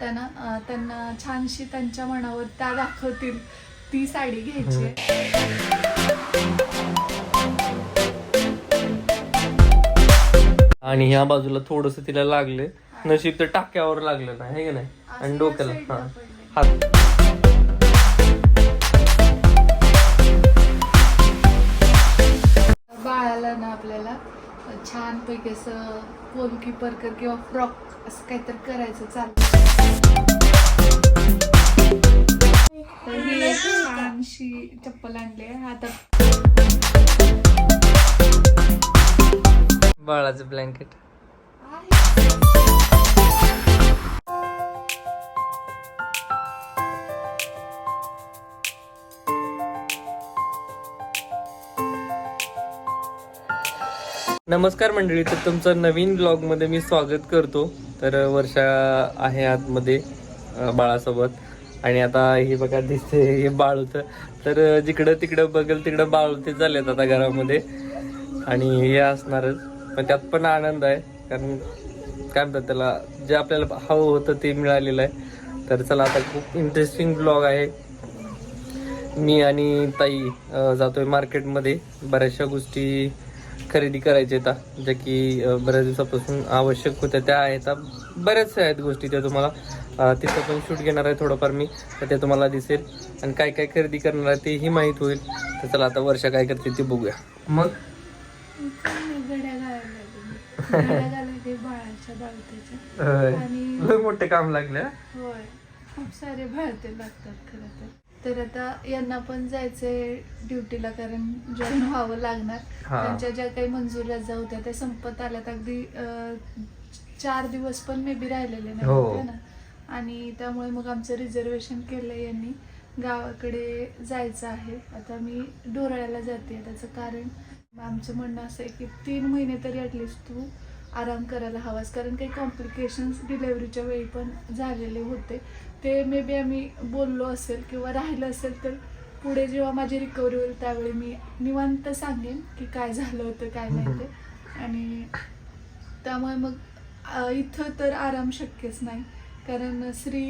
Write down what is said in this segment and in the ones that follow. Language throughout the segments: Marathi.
अं, त्यांना छानशी त्यांच्या मनावर त्या दाखवतील ती साडी घ्यायची. आणि ह्या बाजूला थोडस तिला लागले नशीब तर टाक्यावर लागलं नाही है की नाही? आणि डोक्याला हा. हात. छान पैकी असं पोलकी परकर किंवा फ्रॉक असं काहीतरी करायचं चालतं. ही छानशी चप्पल आणली आहे. आता बाळाचं ब्लँकेट नमस्कार मंडळी तर तुमचं नवीन ब्लॉगमध्ये मी स्वागत करतो. तर वर्षा आहे आतमध्ये बाळासोबत. आणि आता हे बघा दिसते हे बाळ होतं. तर जिकडं तिकडं बघेल तिकडं बाळ होते झालेत आता घरामध्ये. आणि हे असणारच. पण त्यात पण आनंद आहे. कारण काय म्हणतात त्याला जे आपल्याला हवं होतं ते मिळालेलं आहे. तर चला आता खूप इंटरेस्टिंग ब्लॉग आहे. मी आणि ताई जातोय मार्केटमध्ये बऱ्याचशा गोष्टी खरेदी करायच्या आहेत. ज्या की बऱ्याच दिवसापासून आवश्यक होत्या. त्या आहेत. बऱ्याचशा आहेत गोष्टी त्या तुम्हाला. तिथं पण शूट घेणार आहे थोडंफार मी. तर ते तुम्हाला दिसेल. आणि काय काय खरेदी करणार आहे तेही माहीत होईल. तर चला आता वर्षा काय करते ते बघूया. मग? मोठे काम लागले हा? खूप सारे भरते लागतात खरं तर. तर आता यांना पण जायचंय ड्युटीला कारण जॉईन व्हावं लागणार. हा. त्यांच्या ज्या काही मंजूर रजा होत्या त्या संपत आल्यात. अगदी अं, चार दिवस पण मे बी राहिलेले नाही हो. होते ना आणि त्यामुळे मग आमचं रिझर्वेशन केलंय यांनी. गावाकडे जायचं आहे. आता मी डोराळ्याला जाते. त्याचं कारण आमचं म्हणणं असं आहे की तीन महिने तरी ॲटलिस्ट तू आराम करायला हवास. कारण काही कॉम्प्लिकेशन्स डिलेवरीच्या वेळी पण झालेले होते. ते मे बी आम्ही बोललो असेल किंवा राहिलं असेल तर पुढे जेव्हा माझी रिकव्हरी होईल त्यावेळी मी निवांत सांगेन की काय झालं होतं काय नाही ते. आणि त्यामुळे मग इथं तर आराम शक्यच नाही. कारण श्री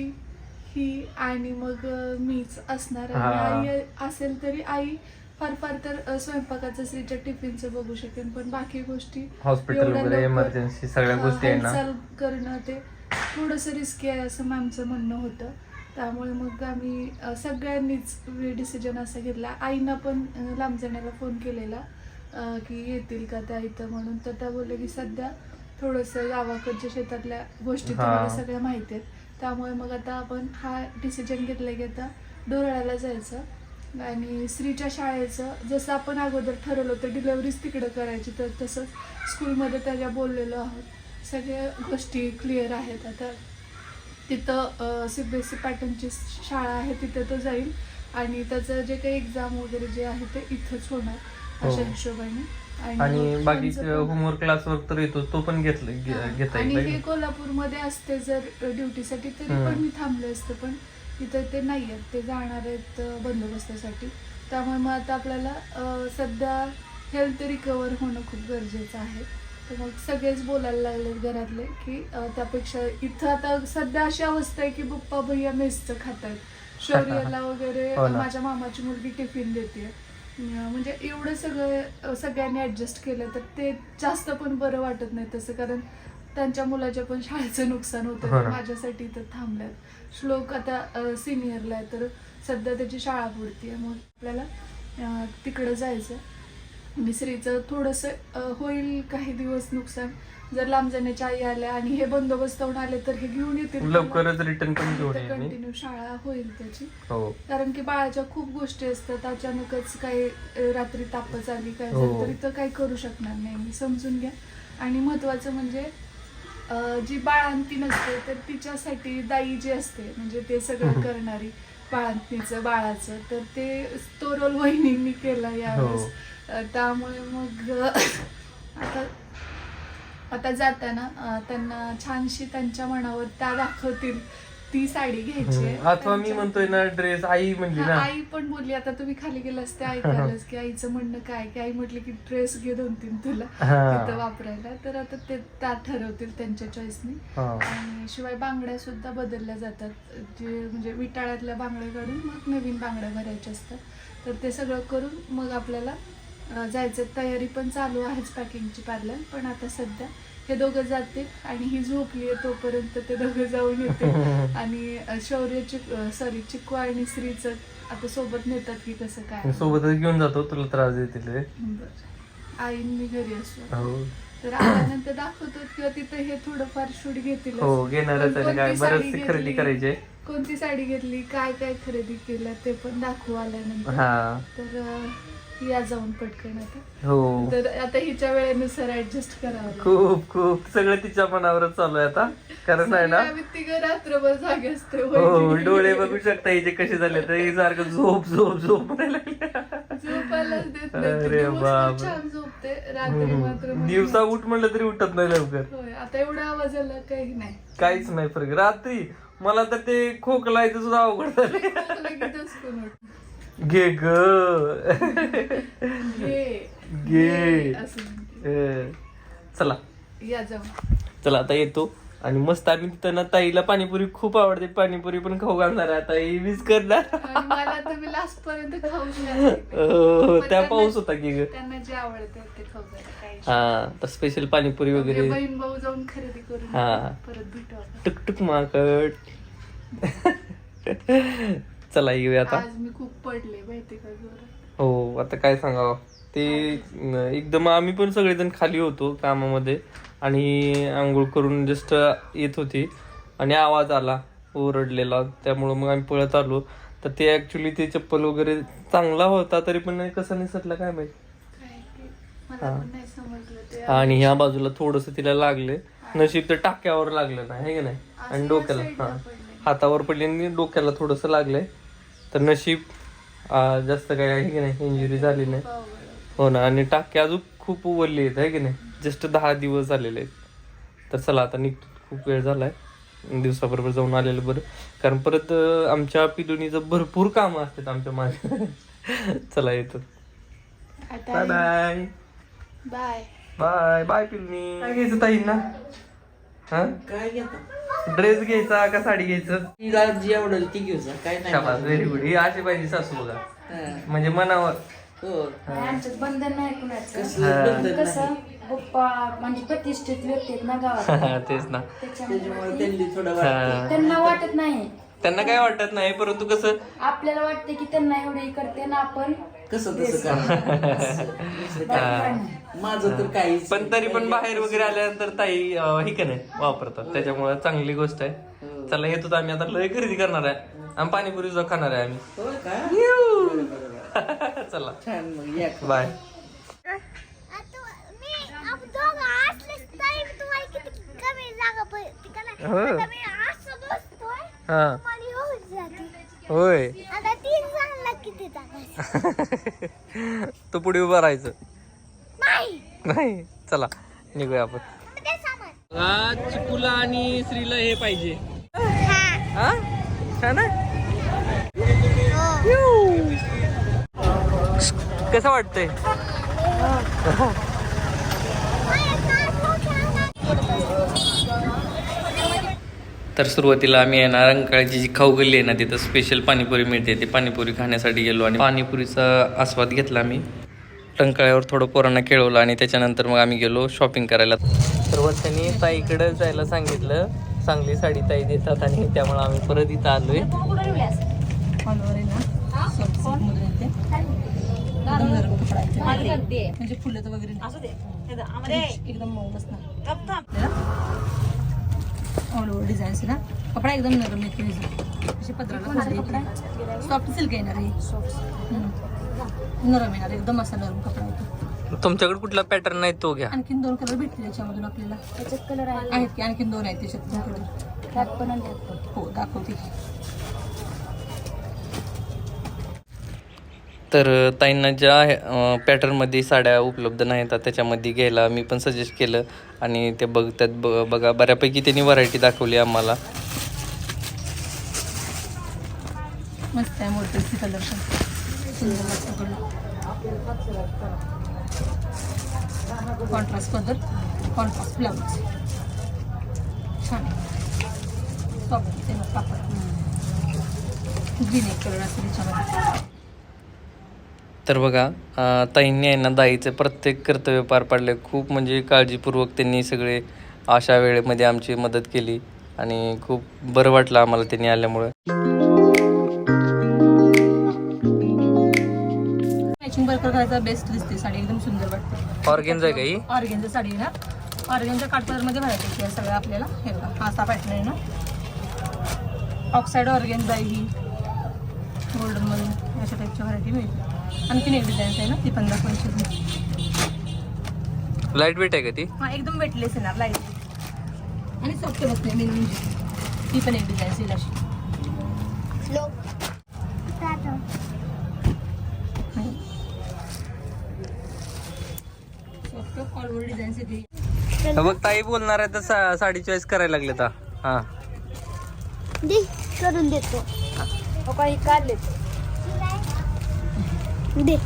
ही आणि मग मीच असणार. आणि. आई असेल तरी आई फार फार तर स्वयंपाकाचं श्रीच्या टिफिनचं बघू शकेन पण बाकी गोष्टी हॉस्पिटल वगैरे इमर्जन्सी सगळ्या गोष्टी आहे ना? हालचाल करणं ते थोडंसं रिस्की आहे असं मॅमचं म्हणणं होतं. त्यामुळे मग आम्ही सगळ्यांनीच डिसिजन असा घेतला. आईना पण लांब जाण्याला फोन केलेला की येतील का त्या इथं म्हणून. तर त्या बोलले की सध्या थोडंसं गावाकडच्या शेतातल्या गोष्टी. तुम्हाला सगळ्या माहिती आहेत. त्यामुळे मग आता आपण हा डिसिजन घेतला की आता डोराळ्याला जायचं. आणि स्त्रीच्या शाळेचं जसं आपण अगोदर ठरवलं होतं डिलेवरीच तिकडं करायची तर तसंच स्कूलमध्ये त्याच्या बोललेलो आहोत. सगळ्या गोष्टी क्लिअर आहेत. आता तिथं सी बी एस सी पॅटर्नची शाळा आहे तिथं तो जाईल. आणि त्याचं जे काही एक्झाम वगैरे जे आहे ते इथंच होणार हो. अशा हिशोबाने. आणि बाकी होमवर्क क्लास वर्क तर येतो तो पण घेतला घेता आणि हे कोल्हापूरमध्ये असते जर ड्युटीसाठी तरी. पण मी थांबले असते पण इथं ते नाही आहेत ते जाणार आहेत बंदोबस्तासाठी. त्यामुळे मग आता आपल्याला सध्या हेल्थ रिकवर होणं खूप गरजेचं आहे. तर मग सगळेच बोलायला लागले घरातले की त्यापेक्षा इथं आता सध्या अशी अवस्था आहे की पप्पा भैया मेसचं खात आहेत शौर्याला वगैरे हो. माझ्या मामाची मुलगी टिफिन देते. म्हणजे एवढं सगळं सगळ्यांनी ऍडजस्ट केलं तर ते जास्त पण बरं वाटत नाही तसं. कारण त्यांच्या मुलाच्या पण शाळेचं नुकसान होतं. हो. माझ्यासाठी इथं थांबल्यात. श्लोक आता सिनियरला आहे. तर सध्या त्याची शाळा पुरती आहे. मग आपल्याला तिकडं जायचं आणि श्रीचं थोडंसं होईल काही दिवस नुकसान. जर लांब जाण्याच्या आई आल्या आणि हे बंदोबस्त होऊन आले तर हे घेऊन येतील. लवकरच रिटर्न कंटिन्यू शाळा होईल त्याची. हो. कारण की बाळाच्या खूप गोष्टी असतात. अचानकच काही रात्री तापच आली काय हो. तर इथं काही करू शकणार नाही. मी समजून घ्या. आणि महत्वाचं म्हणजे जी बाळांती नसते तर तिच्यासाठी दाई जी असते म्हणजे ते सगळं करणारी बाळांतीचं बाळाचं तर ते तो रोल वहिनींनी केला यावेळेस. हो. त्यामुळे मग आता आता जाताना त्यांना छानशी त्यांच्या मनावर त्या दाखवतील. ती साडी घ्यायची. अथवा मी म्हणतोय ना ड्रेस आई म्हणली ना. आई पण बोलली आता तुम्ही खाली गेलास ते ऐकायलाच की आईचं म्हणणं काय? की आई म्हटली की ड्रेस घे दोन तीन तुला. तिथं वापरायला. तर आता ते त्या ठरवतील त्यांच्या चॉईसनी. आणि शिवाय बांगड्या सुद्धा बदलल्या जातात. जे म्हणजे विटाळ्यातल्या बांगड्या काढून मग नवीन बांगड्या भरायच्या असतात. तर ते सगळं करून मग आपल्याला जायचं. तयारी पण चालू आहेच पॅकिंगची पॅरलर पण आता सध्या हे दोघं जातील आणि ही झोपली आहे तोपर्यंत ते दोघं जाऊन येते आणि शौर्य चिक सॉरी चिक्कू आणि श्रीचं आता सोबत नेतात की कसं काय. सोबतच घेऊन जातो तुला त्रास देतील. आईन मी घरी असतो हो. तर आल्यानंतर दाखवतो किंवा तिथे हे थोडंफार शूट घेतील हो खरेदी करायची कोणती साडी घेतली? काय काय खरेदी केलं? ते पण दाखवू आल्यानंतर. तर या जाऊन पटकन आता. हो. तर आता हिच्या वेळेनुसार ऍडजस्ट करावं. खूप खूप. सगळं तिच्या मनावरच चालू आहे आता. कारण आहे ना? आम्ही तिघं रात्रभर जागे असते हो. डोळे बघू शकता हिचे कसे झाले तर ही सारखं झोप झोप झोप. झोपायलाच देत नाही. छान झोपते. रात्री मात्र दिवसा उठ म्हणलं तरी उठत नाही लवकर. आता एवढा आवाज आला काही नाही. काहीच नाही फरक. रात्री मला तर ते खोकलायचं सुद्धा अवघड झाले घे ग. घे चला. या जाऊन चला आता येतो. आणि मस्त आम्ही तिथं ना ताईला पाणीपुरी खूप आवडते. पाणीपुरी पण खाऊ घालणार आहे. आता ही मीच करणार. आणि मला लास्ट पर्यंत खाऊन घालते. अं, पण त्या त्यांना- पाऊस होता की ग. त्यांना जे आवडते ते खाऊ घाला, काही हा तर स्पेशल पाणीपुरी वगैरे. बहीण भाऊ जाऊन खरेदी करून हा. परत भेटू आपण. टुक टुक माकड. चला येऊया आता. आज मी खूप पडले माहिती का जोरात. हो आता काय सांगावं? ते न- एकदम आम्ही पण सगळेजण खाली होतो कामामध्ये आणि आंघोळ करून जस्ट येत होती आणि आवाज आला ओरडलेला. त्यामुळं मग आम्ही पळत आलो. तर ते ऍक्च्युली ते चप्पल वगैरे चांगला होता तरी पण कसा निसटला काय माहीत? काय ते मला पण नाही समजलं ते. आणि ह्या बाजूला थोडस तिला लागले. नशीब तर टाक्यावर लागलं नाही है की नाही? आणि डोक्याला हा. हातावर पडले आणि डोक्याला थोडस लागलंय. तर नशीब आ, जास्त काही आहे की नाही? इंजुरी झाली नाही. पावगळ. हो ना आणि टाके अजून खूप उवरली आहेत आहे की नाही? जस्ट दहा दिवस झालेले आहेत. तर चला आता निघतो. खूप वेळ झालाय. दिवसाबरोबर जाऊन आलेलं बरं. कारण परत आमच्या पिलुनीचं भरपूर कामं असतात आमच्या मागे. चला येतो. आता bye bye bye bye bye पिलुनी काय घ्यायचं ताईंना? हा? काय घेता ड्रेस घ्यायचा का साडी घ्यायचं? तिला जी आवडेल ती घेऊ जा काय नाही शाबास व्हेरी गुड ही अशी पाहिजे सासू बघा. हा. म्हणजे मनावर. हो. आमच्यात बंधन नाही कुणाचं. कसलं बंधन कसं? नाही पप्पा म्हणजे प्रतिष्ठित व्यक्ती आहेत ना गावात. तेच ना. त्याच्यामुळे त्याच्यामुळे त्यांनी थोडं वाटतं. हा. त्यांना वाटत नाही. त्यांना काय वाटत नाही परंतु कसं आपल्याला वाटते की त्यांना एवढे करते ना आपण. कसं तसं. माझं तर काहीच पण तरी पण बाहेर वगैरे आल्यानंतर ताई हे का नाही वापरतात. त्याच्यामुळे चांगली गोष्ट आहे. हो. चला येतो आम्ही आता लय खरेदी करणार आहे. आणि पाणीपुरी जो खाणार आहे आम्ही. बरं. चला. छान मग या. बाय. हो. हा होय आता तीन जणांना किती जागा आहे? तू पुढे उभा राहायचं नाही नाही चला निघूया आपण ते सामान आज चिकूला आणि श्रीला हे पाहिजे हा हा छान आहे हो कसं वाटतंय तर सुरुवातीला आम्ही आहे ना रंकाळ्याची जी खाऊ गल्ली आहे ना तिथं स्पेशल पाणीपुरी मिळते. ती पाणीपुरी खाण्यासाठी गेलो आणि पाणीपुरीचा आस्वाद घेतला आम्ही. रंकाळ्यावर थोडं पोरांना खेळवलं आणि त्याच्यानंतर मग आम्ही गेलो शॉपिंग करायला. तर त्यांनी ताईकडे जायला सांगितलं. चांगली साडी ताई देतात आणि त्यामुळे आम्ही परत इथं आलोय. म्हणजे फुलं वगैरे. एकदम ऑल ओव्हर डिझाईन्स ना कपडा एकदम नरम येते असे पत्राला सॉफ्ट सिल्क येणार आहे हम्म. नरम येणार एकदम असा नरम कपडा येतो तुमच्याकडे कुठला पॅटर्न नाही तो घ्या. आणखीन दोन कलर भेटतील याच्यामधून आपल्याला. त्याच्यात कलर आहे. आहेत की आणखीन दोन आहेत त्याच्यात? कलर. हो दाखवते. तर ताईंना ज्या पॅटर्नमध्ये साड्या उपलब्ध नाहीत त्याच्यामध्ये घ्यायला मी पण सजेस्ट केलं आणि ते बघ त्यात ब बघा बऱ्यापैकी त्यांनी व्हरायटी दाखवली आम्हाला. मस्त आहे कलर कॉन्ट्रास्ट पदर कॉन्ट्रास्ट ब्लाऊज छान. कापड ग्रीन एक कलर असेल त्याच्यामध्ये. तर बघा ताईंनी आहे ना दाईचे प्रत्येक कर्तव्य पार पाडले खूप म्हणजे काळजीपूर्वक त्यांनी सगळे अशा वेळेमध्ये आमची मदत केली आणि खूप बरं वाटलं आम्हाला त्यांनी आल्यामुळे. मॅचिंग वर्कर करायचा बेस्ट दिसते साडी एकदम सुंदर वाटते. ऑर्गेन्स आहे का ही? साडी ना? आहे सगळं आपल्याला. हे बघा हा पॅटर्न आहे ना. ऑक्साईड ऑर्गेन्झ आहे ही. गोल्डनमध्ये अशा टाईपची व्हरायटी मिळते. आणखीन एक डिझाईन्स आहे ना ती पण दाखवायची होती. लाइट वेट आहे का ती? हा एकदम वेटलेस येणार लाइट आणि सॉफ्ट बसते मेन म्हणजे. ती पण एक डिझाईन येईल अशी. हा बघ ताई बोलणार आहे तर साडी चॉईस करायला लागले तर हा. दे करून देतो. हो. काही काढलेत. दे.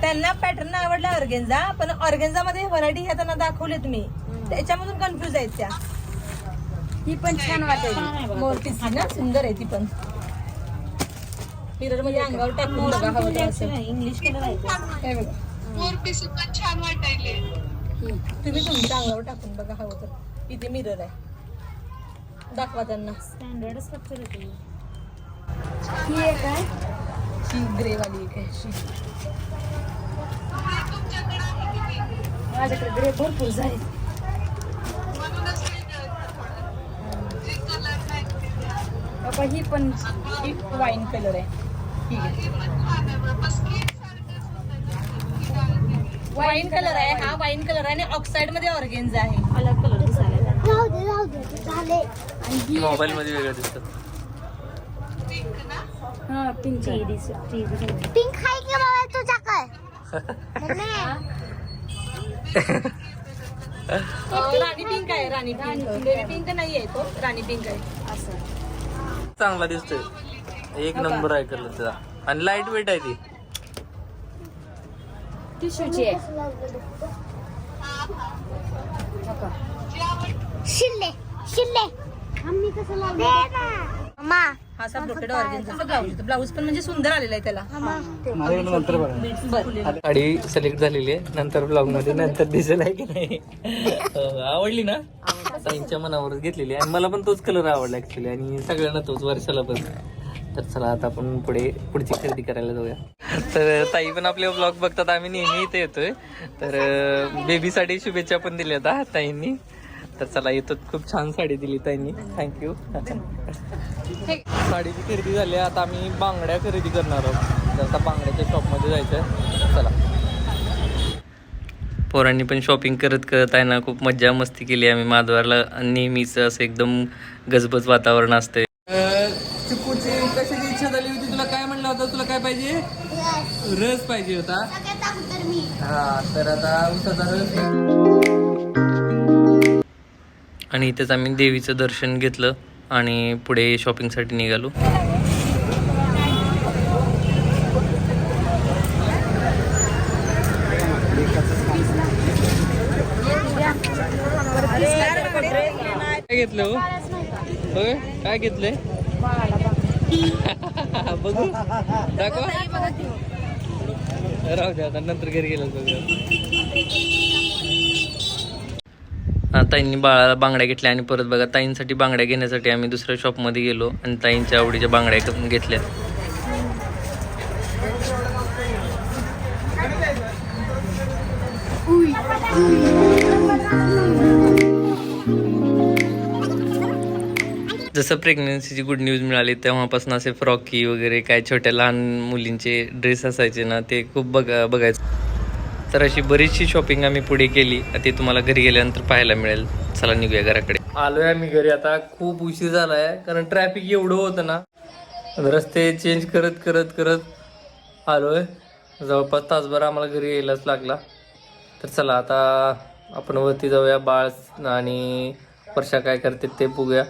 त्यांना पॅटर्न आवडला ऑर्गेन्झा पण ऑर्गेन्झा मध्ये व्हरायटी ह्या त्यांना दाखवलेत मी. त्याच्यामधून कन्फ्युज आहेत त्या. ही पण छान वाटेल. मोरपीस ना सुंदर आहे ती पण. मिररमध्ये अंगावर टाकून बघा हवं तर असं. इंग्लिश कलर आहे काय बघा. तुम्ही तुमच्या अंगावर टाकून बघा हवं तर. इथे मिरर आहे. दाखवा त्यांना. ही आहे. ग्रे वाली एक आहे अशी. माझ्याकडे ग्रे भरपूर झाले. बाबा ही पण ही वाईन कलर आहे. ठीक आहे. वाईन कलर आहे. हा वाईन कलर आहे आणि ऑक्साईडमध्ये ऑर्गेन्झ आहे. अलग कलर झाले. आणि मोबाईल मध्ये वेगळं दिसतं. हा पिंक पिंक आहे. की बाबा मम्मी, राणी पिंक आहे राणी पिंक बेबी पिंक नाही आहे. तो राणी पिंक आहे. असं. चांगला दिसतोय. एक नंबर आहे कलर त्याचा. आणि लाइट वेट आहे ती. आहे? हो का? शिल्ले शिल्ले. आम्ही कसं लावलं? अम्मा हा असा ब्रोकेड ऑर्गेन्झाचा ब्लाऊज ब्लाऊज पण म्हणजे सुंदर आलेला आहे त्याला. बरं. साडी सिलेक्ट झालेली आहे. नंतर ब्लॉगमध्ये नंतर दिसेल आहे की नाही. अं, आवडली ना? ताईंच्या मनावरच घेतलेली आहे. आणि मला पण तोच कलर आवडला ऍक्च्युली आणि सगळ्यांना तोच वर्षाला पण. तर चला आता आपण पुढे पुढची खरेदी करायला जाऊया. तर ताई पण आपले ब्लॉग बघतात. आम्ही नेहमी इथे येतोय. तर बेबीसाठी शुभेच्छा पण दिल्या आता ताईंनी. तर चला येतो खूप छान साडी दिली ताईंनी. थँक्यू साडीची खरेदी झाली आता आम्ही बांगड्या खरेदी करणार आहोत. तर आता बांगड्याच्या शॉपमध्ये जायचं आहे चला. पोरांनी पण शॉपिंग करत करत आहे ना खूप मज्जा मस्ती केली आम्ही. माधवारला नेहमीच असं एकदम गजबज वातावरण असते चिकूची कशाची इच्छा झाली होती? तुला काय म्हणलं होतं? तुला काय पाहिजे? रस. पाहिजे होता. हा तर आता उसाचा रस. आणि इथेच आम्ही देवीचं दर्शन घेतलं. आणि पुढे शॉपिंगसाठी निघालो. काय घेतलं हो? काय घेतलंय? बघू. दाखवा. राहू द्या आता नंतर घरी गेलं बघू ताईंनी बाळाला बांगड्या घेतल्या आणि परत बघा ताईंसाठी बांगड्या घेण्यासाठी आम्ही दुसऱ्या शॉपमध्ये गेलो आणि ताईंच्या आवडीच्या बांगड्या घेतल्या. जसं प्रेग्नन्सीची गुड न्यूज मिळाली तेव्हापासून असे फ्रॉकी वगैरे काय छोट्या लहान मुलींचे ड्रेस असायचे ना ते खूप बघा बघायचं. तर अशी बरीचशी शॉपिंग आम्ही पुढे केली. ते तुम्हाला घरी गेल्यानंतर पाहायला मिळेल. चला निघूया घराकडे. आलोय आम्ही घरी. आता खूप उशीर झालाय कारण ट्रॅफिक एवढं होतं ना. रस्ते चेंज करत करत करत आलोय. जवळपास तासभर आम्हाला घरी यायलाच लागला. तर चला आता आपण वरती जाऊया. बाळ आणि वर्षा काय करते ते बघूया.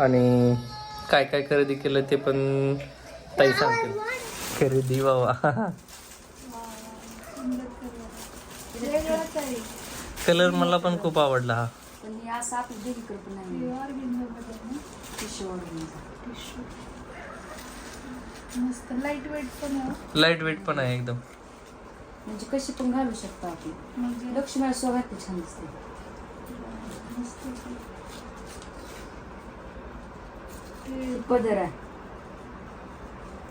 आणि काय काय खरेदी केलं ते पण ताई सांगतील. खरेदी बाबा. आहे कलर मला पण खूप आवडला हा. पण हे असं आपलं दोघीकडे पण नाही हे ऑर्गेन्झामध्ये आहे. ना टिश्यू टिश्यू मस्त लाइट वेट पण आहे. लाइट वेट पण आहे एकदम. म्हणजे कशी पण घालू शकतो आपण. म्हणजे? लक्ष्मीला सोबत छान दिसते. मस्त. आहे. ते पदर आहे.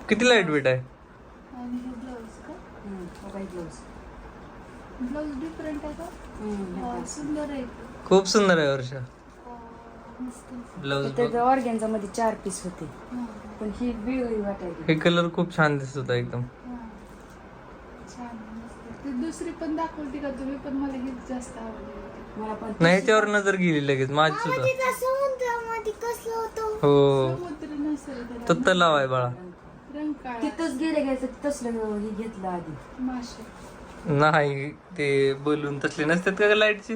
किती लाइट वेट आहे? आणि हे ब्लाऊज का? ब्लाऊज ब्लाऊज डिफरंट आहे का? हम्म, हे वा, बघ. सुंदर आहे. खूप सुंदर आहे वर्षा. ब्लाऊज इथं ऑर्गॅनचा मध्ये चार पीस होते. हां. पण ही वाटायची हे कलर खूप छान दिसत होता एकदम. हां दुसरी पण दाखवली का तुम्ही? पण मला हीच जास्त आवडली होती. मला पण नाही ह्याच्यावर नजर गेली लगेच माझी सुद्धा. हो. समुद्र नसेल तर तो तलाव आहे बाळा. रंग काळा तिथंच गेले घ्यायचं तसलं हे घेतलं आधी. मासे नाही ते बलून तसले नसतात का लाईटचे?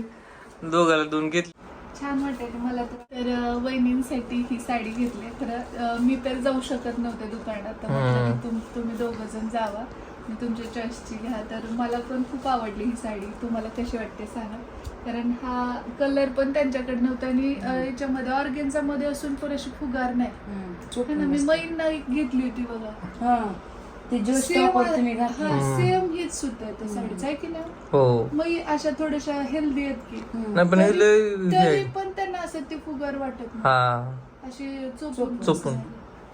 दोघाला दोन घेतले. छान वाटायचं मला तर. तर अं, वहिनींसाठी ही साडी घेतली. अं, मी तर जाऊ शकत नव्हते दुकानात तर म्हटलं की तुम तुम्ही दोघं जण जावा. मी तुमच्या चॉईसची घ्या. तर मला पण खूप आवडली ही साडी. तुम्हाला कशी वाटते सांगा. कारण हा कलर पण त्यांच्याकडे नव्हता आणि याच्यामध्ये ऑर्गेन्झा मध्ये असून पण अशी फुगार नाही. हम्म, चोपून ना मी. मैन घेतली होती बघा. हा ते ज्यूस सेम हीच सुद्धा आहे त्या साडीचं आहे की नाही? हो. मग अशा थोड्याशा हेल्दी आहेत की. नाही पण तरी. पण त्यांना असं ते फुगार वाटत नाही. हा. अशी चोपून. चोपून.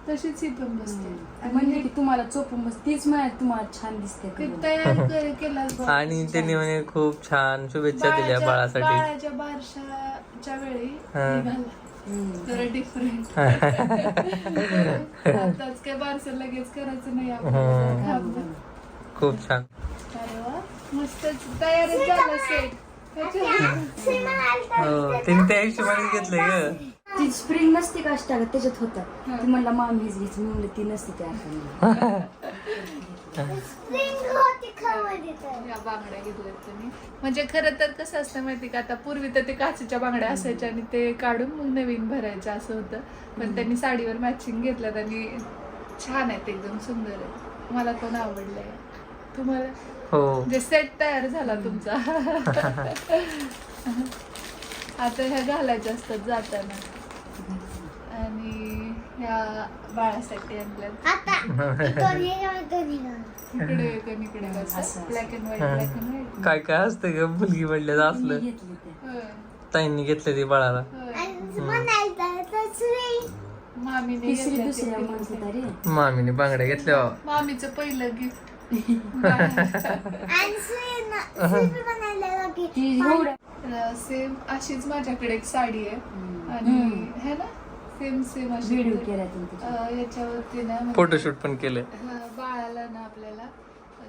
तशीच ही पण बसते म्हणजे की तुम्हाला चोपून बस तीच माझ्या तुम्हाला छान दिसते. तयार केलाच. आणि त्यांनी म्हणे खूप छान शुभेच्छा दिल्या बाळाच्या- बाळासाठी. बाळाच्या बारशाच्या वेळी हा. हम्म. जरा डिफरंट आताच काय बारसं लगेच करायचं नाही. खूप छान. अरे वा मस्तच तयारच झालं सेट हो त्यांनी त्या हिशोबाने घेतलंय ग. ती स्प्रिंग नसते का अष्टा त्याच्यात होता. ती म्हणला माम हीच घ्यायची मी म्हणलं ती नसते त्या या बांगड्या म्हणजे खरं तर कसं असतं माहिती का? आता पूर्वी तर ते काचेच्या बांगड्या असायच्या आणि ते काढून मग नवीन भरायचं असं होतं. पण त्यांनी साडीवर मॅचिंग घेतल्यात आणि छान आहेत एकदम सुंदर आहे मला पण आवडलंय? तुम्हाला हो. जे सेट तयार झाला तुमचा. आता ह्या घालायच्या असतात जाताना. बाळासाठी आणल्यात आता इथं निघा, इथं निघा. इकडे एक आणि इकडे असं. Black and white black and white काय काय असतं ग? मुलगी म्हणलं असलं. घेतली ताईंनी घेतलं ते बाळाला. आणि म्हणायचं मामीने तिसरी घेतलं दुसऱ्या ते म्हणत होता रे मामीने बांगड्या घेतल्या. बाबा. मामीचं पहिलं गिफ्ट आणि म्हणायला सेम अशीच माझ्याकडे एक साडी आहे. आणि है ना? सेम सेम अशी व्हिडिओ केला तुम्ही त्याच्यात. अं, याच्यावरती ना म्हणजे- फोटोशूट पण केलंय हा, बाळाला ना आपल्याला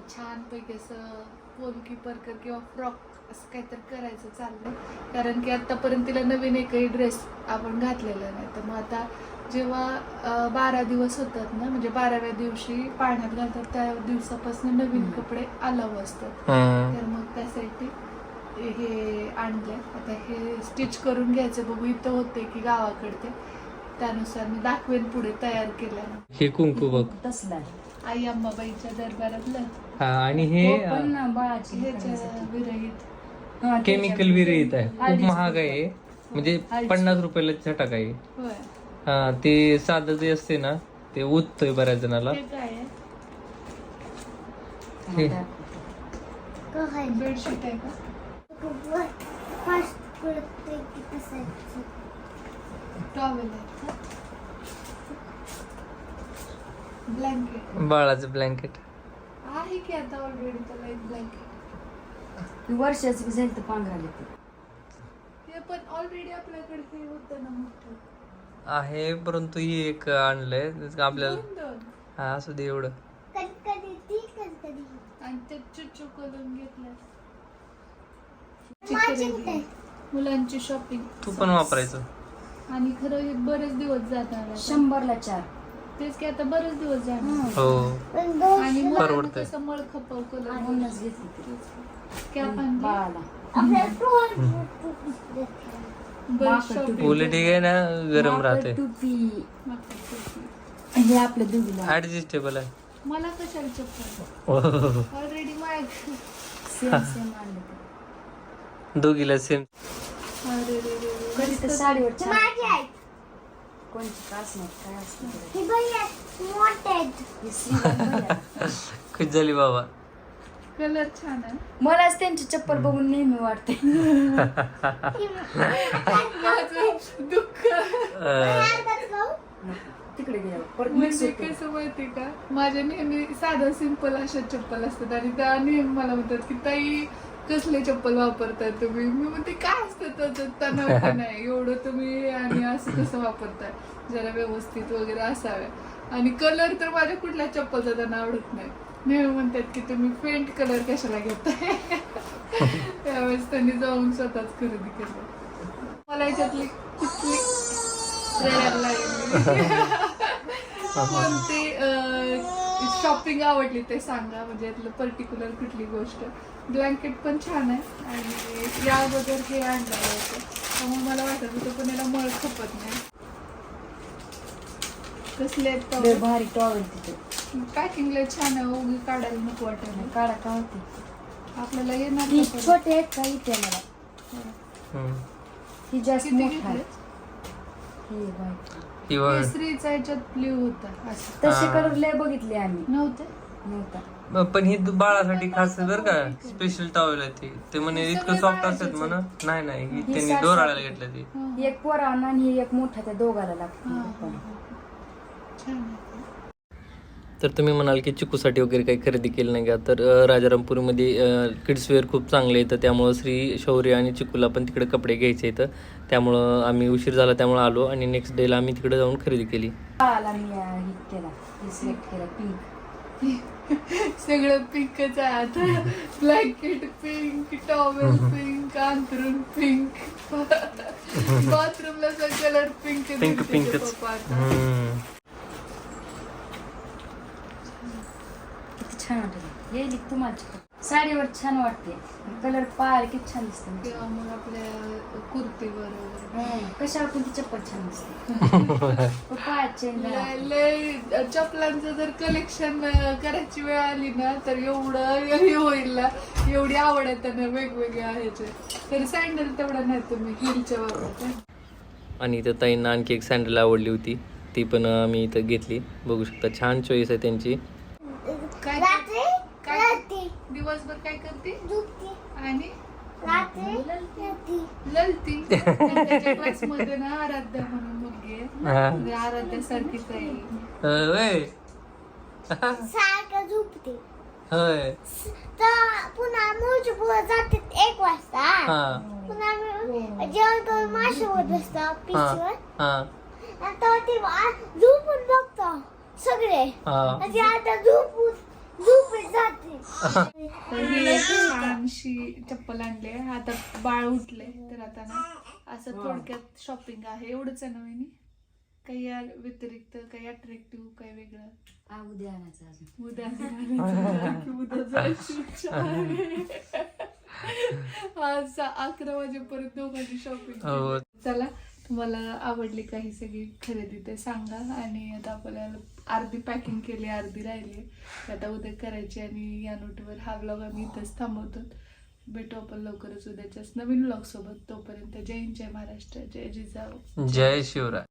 छान पैकी असं पोलकी परकर किंवा फ्रॉक असं काहीतरी करायचं चाललंय. कारण की आतापर्यंत तिला नवीन एकही ड्रेस आपण घातलेला नाही. तर मग आता जेव्हा अं, बारा दिवस होतात ना म्हणजे बाराव्या दिवशी पाण्यात घालतात त्या दिवसापासून नवीन कपडे अलाव असतात. हम्म. तर मग त्यासाठी हे आणलंय. आता हे स्टिच करून घ्यायचं. बघू इथं होते की गावाकडे ते त्यानुसार मी दाखवेन पुढे तयार केलं हे कुंकू बघ. तसला आई अंबाबाईच्या दरबारातलं हा आणि हे हो, पण बाळाची ह्याच्या विरहित. हा, केमिकल विरहित आहे. खूप महाग आहे म्हणजे पन्नास रुपयाला छटाक आहे होय. हा ते साधं जे असते ना ते उठतोय बऱ्याच जणाला. हे काय आहे? हे. काय बेडशीट आहे का फास्ट प्रत्येक असायची टॉवेल आहे का ब्लँकेट बाळाचं ब्लँकेट आहे की आता ऑलरेडी त्याला एक ब्लँकेट वर्षाचं तर हे पण ऑलरेडी आपल्याकडे हे होतं ना मोठं. आहे परंतु ही एक आणलंय. जसं आपल्याला दोन दोन. हा असू दे एवढं. कधी कधी ती कधी कधी आणि ते चुच्चू करून घेतलं. माझी कुठे? मुलांची शॉपिंग तू पण वापरायचं. आणि खरं हे बरेच दिवस जाणार आता. शंभरला चार. तेच की आता बरेच दिवस जाणार हो. आणि मुलांना परवडतंय. कसं मळ खपव कलर म्हणूनच घेतली ती कॅप आणली बाळाला. आपल्याला तोंड बरीच माकड shopping उलट ठीक आहे ना? गरम राहते माकड टोपी. हे ऍडजस्टेबल आहे. मला कशाला चप्पल. ऑलरेडी माझ्या सेम सेम आणलं ते. दोघीला सेम अरे रे रे साडीवर छान माझी आहेत कोणची? काय ते. ही भैया मोठे. आहेत हे श्रीगोंद भैया. खुश झाली बाबा. कलर छान आहे. मलाच त्यांची चप्पल बघून नेहमी वाटते माझं दुःख. अं, तिकडे गेल्यावर. परत मिक्स म्हणजे होते. कसं माहिती का? माझ्या नेहमी साधा सिंपल अशा चप्पल असतात आणि त्या नेहमी मला म्हणतात की ताई कसले चप्पल वापरताय तुम्ही? मी म्हणते काय असतं पण नाही एवढं तुम्ही आणि असं कसं वापरताय? जरा व्यवस्थित वगैरे असाव्या आणि कलर तर माझ्या कुठल्या चप्पलचा त्यांना आवडत नाही. नेहमी म्हणतात की तुम्ही फेंट कलर कशाला घेताय? त्यावेळेस त्यांनी जाऊन स्वतःच खरेदी केलं. मला याच्यातली कुठली रेड शॉपिंग आवडली ते सांगा म्हणजे यातलं पर्टिक्युलर कुठली गोष्ट. ब्लँकेट पण छान आहे आणि या अगोदर हे आणलेलं होतं. त्यामुळे मला वाटत होतं पण याला मळ खपत नाही. कसले आहेत लय भारी टॉवेल तिथे. पॅकिंगला छान आहे उगी काढायला नको वाटायला काढा का होते आपल्याला येणार? छोटे आहेत का? इथे मला. हम्म. ही जास्त किती मोठा आहे. घेतले हे. बघ. केसरीचा याच्यात ब्ल्यू होता असं. तसे. कलर लय बघितले आम्ही. नव्हते? नव्हता. पण ही बाळासाठी खास आहे बरं का स्पेशल टॉवेल आहे. ती. ते म्हणे इतकं सॉफ्ट असतात म्हणा नाही नाही ही त्यांनी साठ- दोराळ्याला घेतलं ती. एक पोरावं आणि एक मोठा त्या दोघाला हा, लागतो. तर तुम्ही म्हणाल की चिकूसाठी वगैरे काही खरेदी केली नाही का? तर राजारामपुरीमध्ये किड्स वेअर खूप चांगले येतं त्यामुळं श्री शौर्य आणि चिकूला पण तिकडे कपडे घ्यायचे येतं त्यामुळं आम्ही उशीर झाला त्यामुळं आलो आणि नेक्स्ट डेला आम्ही तिकडे जाऊन खरेदी केली. पिंक सगळं पिंकच आहे. आता ब्लँकेट पिंक टॉवेल पिंक अंथरून पिंक बाथरूमला कलर पिंक पिंक पिंकच हम्म. किती छान वाटत. येईल तुम्हाला साडीवर छान वाटते. कलर पाहायला किती छान दिसते किंवा मग आपल्या कुर्तीवर वगैरे. हं, कशावर पण ती चप्पल छान दिसते. चेन लय लय चपलांचं जर कलेक्शन करायची वेळ आली ना तर एवढं हे होईल ना. एवढी आवड आहे त्यांना वेगवेगळ्या ह्याचे तरी सँडल तेवढं नाही तुम्ही हिलच्या वापरता आणि इथं ताईंना आणखी एक सँडल आवडली होती. ती पण आम्ही इथं घेतली. बघू शकता छान चॉईस आहे त्यांची. काय रात्री काय रात्री दिवसभर काय करते? झोपते. आणि? रात्री ललती त्याच्या क्लासमध्ये ना आराध्या म्हणून मुलगी आहे. हा. म्हणजे आराध्यासारखीच आहे. अं, होय. सारखं झोपते. होय. तर पुन्हा मूळची जाते एक वाजता. हा. पुन्हा आम्ही जेवण करून माशावर बसतो हा पिशीवर हा. तेव्हा ते झोपून बघतो. सगळे. हा. आणि आता झोपून झोपून जाते तर ही एक छानशी चप्पल आणली. आहे आता बाळ उठले तर आता ना असं थोडक्यात शॉपिंग आहे. एवढंच आहे नवीन काही या व्यतिरिक्त काही अट्रॅक्टिव्ह काही वेगळं? हा, उद्या आणायचं अजून. उद्या उद्या जायची. आज सा- अकरा वाजेपर्यंत दोघांची शॉपिंग हो. चला तुम्हाला आवडली काही सगळी खरेदी ते सांगा. आणि आता आपल्याला अर्धी पॅकिंग केली अर्धी राहिली. आता उद्या करायची आणि या नोटवर हा ब्लॉग आम्ही इथंच थांबवतो. भेटू आपण लवकरच उद्याच्याच नवीन ब्लॉग सोबत. तोपर्यंत जय हिंद, जय महाराष्ट्र जय जिजाऊ. जय शिवराय.